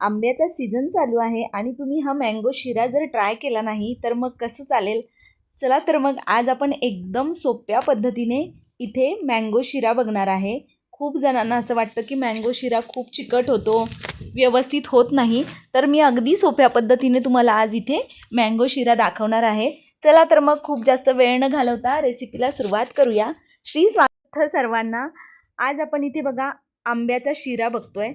आंब्याचा सीझन चालू आहे आणि तुम्ही हा मँगो शिरा जर ट्राय केला नाही तर मग कसं चालेल? चला तर मग आज आपण एकदम सोप्या पद्धतीने इथे मँगो शिरा बघणार आहे. खूप जणांना असं वाटतं की मँगो शिरा खूप चिकट होतो व्यवस्थित होत नाही. तर मी अगदी सोप्या पद्धतीने तुम्हाला आज इथे मँगो शिरा दाखवणार आहे. चला तर मग खूप जास्त वेळ न घालवता रेसिपीला सुरुवात करूया. श्री स्वार्थ सर्वांना आज आपण इथे बघा आंब्याचा शिरा बघतोय.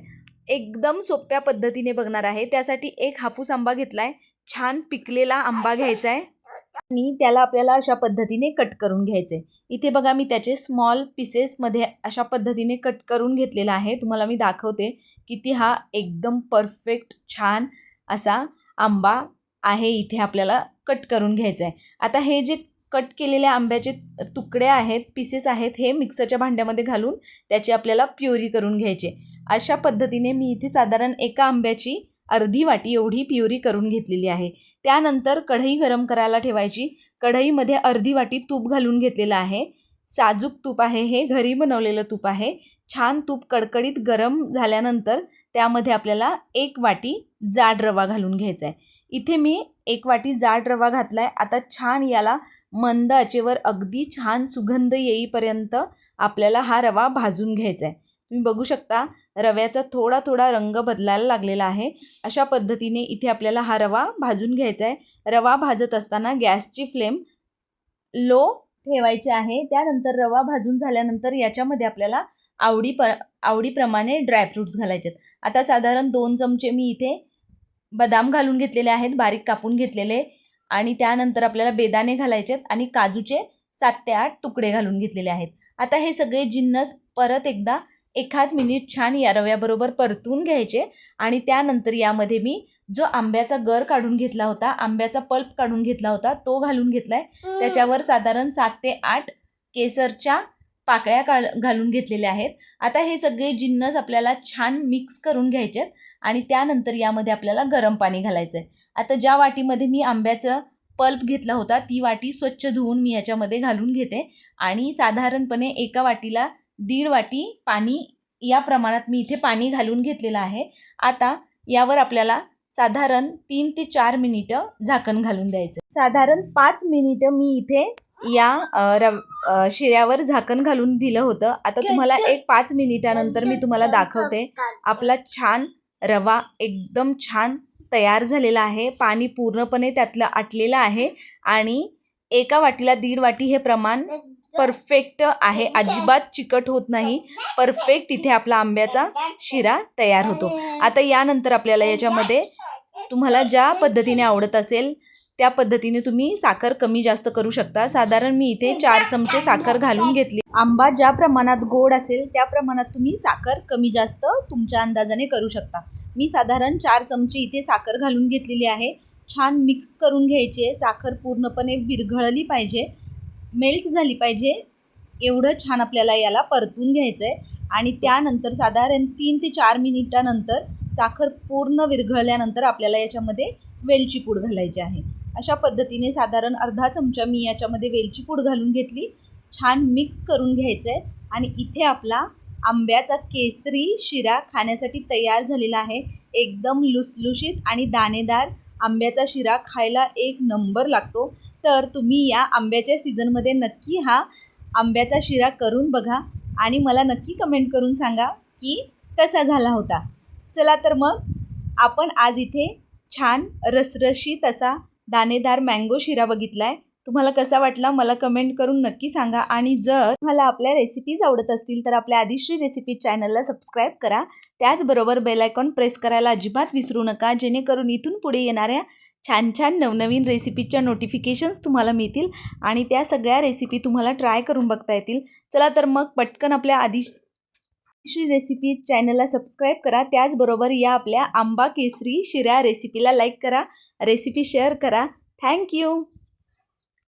एकदम सोप्या पद्धतीने बघणार आहे. त्यासाठी एक हापूस आंबा घेतलाय. छान पिकलेला आंबा घ्यायचा आहे आणि त्याला आपल्याला अशा पद्धतीने कट करून घ्यायचे इथे बघा मी त्याचे स्मॉल पीसेसमध्ये अशा पद्धतीने कट करून घेतलेला आहे. तुम्हाला मी दाखवते किती हा एकदम परफेक्ट छान असा आंबा आहे इथे आपल्याला कट करून घ्यायचा आहे आता हे जे कट केलेल्या आंब्याचे तुकडे आहेत पीसेस आहेत हे मिक्सरच्या भांड्यामध्ये घालून त्याची आपल्याला प्युरी करून घ्यायचे अशा पद्धतीने मी इथे साधारण एका आंब्याची अर्धी वाटी एवढी प्युरी करून घेतलेली आहे. त्यानंतर कढई गरम करायला ठेवायची. कढईमध्ये अर्धी वाटी तूप घालून घेतलेलं आहे. साजूक तूप आहे हे घरी बनवलेलं तूप आहे. छान तूप कडकडीत गरम झाल्यानंतर त्यामध्ये आपल्याला एक वाटी जाड रवा घालून घ्यायचा आहे. इथे मी एक वाटी जाड रवा घातला आहे आता छान याला मंद आचेवर अगदी छान सुगंध येईपर्यंत आपल्याला हा रवा भाजून घ्यायचा आहे. तुम्ही बघू शकता रव्याचा थोडा थोडा रंग बदलायला लागलेला आहे. अशा पद्धतीने इथे आपल्याला हा रवा भाजून घ्यायचा आहे. रवा भाजत असताना गॅसची फ्लेम लो ठेवायची आहे. त्यानंतर रवा भाजून झाल्यानंतर याच्यामध्ये आपल्याला आवडी प आवडीप्रमाणे ड्रायफ्रूट्स घालायचे आहेत. आता साधारण दोन चमचे मी इथे बदाम घालून घेतलेले आहेत बारीक कापून घेतलेले. आणि त्यानंतर आपल्याला बेदाणे घालायचे आहेत आणि काजूचे सात ते आठ तुकडे घालून घेतलेले आहेत. आता हे सगळे जिन्नस परत एकदा एखाद मिनिट छान या रव्याबरोबर परतून घ्यायचे आणि त्यानंतर यामध्ये मी जो आंब्याचा गर काढून घेतला होता आंब्याचा पल्प काढून घेतला होता तो घालून घेतला आहे त्याच्यावर साधारण सात ते आठ केसरच्या पाकळ्या काळ घालून घेतलेल्या आहेत. आता हे सगळे जिन्नस आपल्याला छान मिक्स करून घ्यायचे आहेत आणि त्यानंतर यामध्ये आपल्याला गरम पाणी घालायचं आहे आता ज्या वाटीमध्ये मी आंब्याचं पल्प घेतला होता ती वाटी स्वच्छ धुवून मी याच्यामध्ये घालून घेते आणि साधारणपणे एका वाटीला दीड वाटी पाणी या प्रमाणात मी इथे पाणी घालून घेतलेलं आहे. आता यावर आपल्याला साधारण तीन ते चार मिनिटं झाकण घालून द्यायचं. साधारण पाच मिनिटं मी इथे या रव शिऱ्यावर झाकण घालून दिलं होतं. आता तुम्हाला एक पाच मिनिटानंतर मी तुम्हाला दाखवते. आपला छान रवा एकदम छान तयार झालेला आहे. पाणी पूर्णपणे त्यातलं आटलेलं आहे. आणि एका वाटीला दीड वाटी हे प्रमाण परफेक्ट आहे. अजिबात चिकट होत नाही. परफेक्ट इथे आपला आंब्याचा शिरा तयार होतो. आता यानंतर आपल्याला याच्यामध्ये तुम्हाला ज्या पद्धतीने आवडत असेल त्या पद्धतीने तुम्ही साखर कमी जास्त करू शकता. साधारण मी इथे चार चमचे साखर घालून घेतली. आंबा ज्या प्रमाणात गोड असेल त्या प्रमाणात तुम्ही साखर कमी जास्त तुमच्या अंदाजाने करू शकता. मी साधारण चार चमचे इथे साखर घालून घेतलेली आहे. छान मिक्स करून घ्यायची आहे. साखर पूर्णपणे विरघळली पाहिजे. मेल्ट झाली पाहिजे. एवढं छान आपल्याला याला परतून घ्यायचं आहे आणि त्यानंतर साधारण तीन ते चार मिनिटानंतर साखर पूर्ण विरघळल्यानंतर आपल्याला याच्यामध्ये वेलची पूड घालायची आहे. अशा पद्धतीने साधारण अर्धा चमचा मी याच्यामध्ये वेलची पूड घालून घेतली. छान मिक्स करून घ्यायचं आहे आणि इथे आपला आंब्याचा केसरी शिरा खाण्यासाठी तयार झालेला आहे. एकदम लुसलुशीत आणि दाणेदार आंब्याचा शिरा खायला एक नंबर लागतो. तर तुम्ही या आंब्याच्या सीझनमध्ये नक्की हा आंब्याचा शिरा करून बघा आणि मला नक्की कमेंट करून सांगा की कसा झाला होता. चला तर मग आपण आज इथे छान रसरशीत असा दाणेदार मँगो शिरा बघितला आहे तुम्हाला कसा वाटला मला कमेंट करून नक्की सांगा. आणि जर तुम्हाला आपल्या रेसिपीज आवडत असतील तर आपल्या आदिश्री रेसिपी चॅनलला सबस्क्राईब करा. त्याचबरोबर बेलायकॉन प्रेस करायला अजिबात विसरू नका. जेणेकरून इथून पुढे येणाऱ्या छान छान नवनवीन रेसिपीच्या नोटिफिकेशन्स तुम्हाला मिळतील आणि त्या सगळ्या रेसिपी तुम्हाला ट्राय करून बघता येतील. चला तर मग पटकन आपल्या आदिश श्री रेसिपी चॅनलला सबस्क्राईब करा. त्याचबरोबर या आपल्या आंबा केसरी शिऱ्या रेसिपीला लाईक करा. रेसिपी शेअर करा. थँक्यू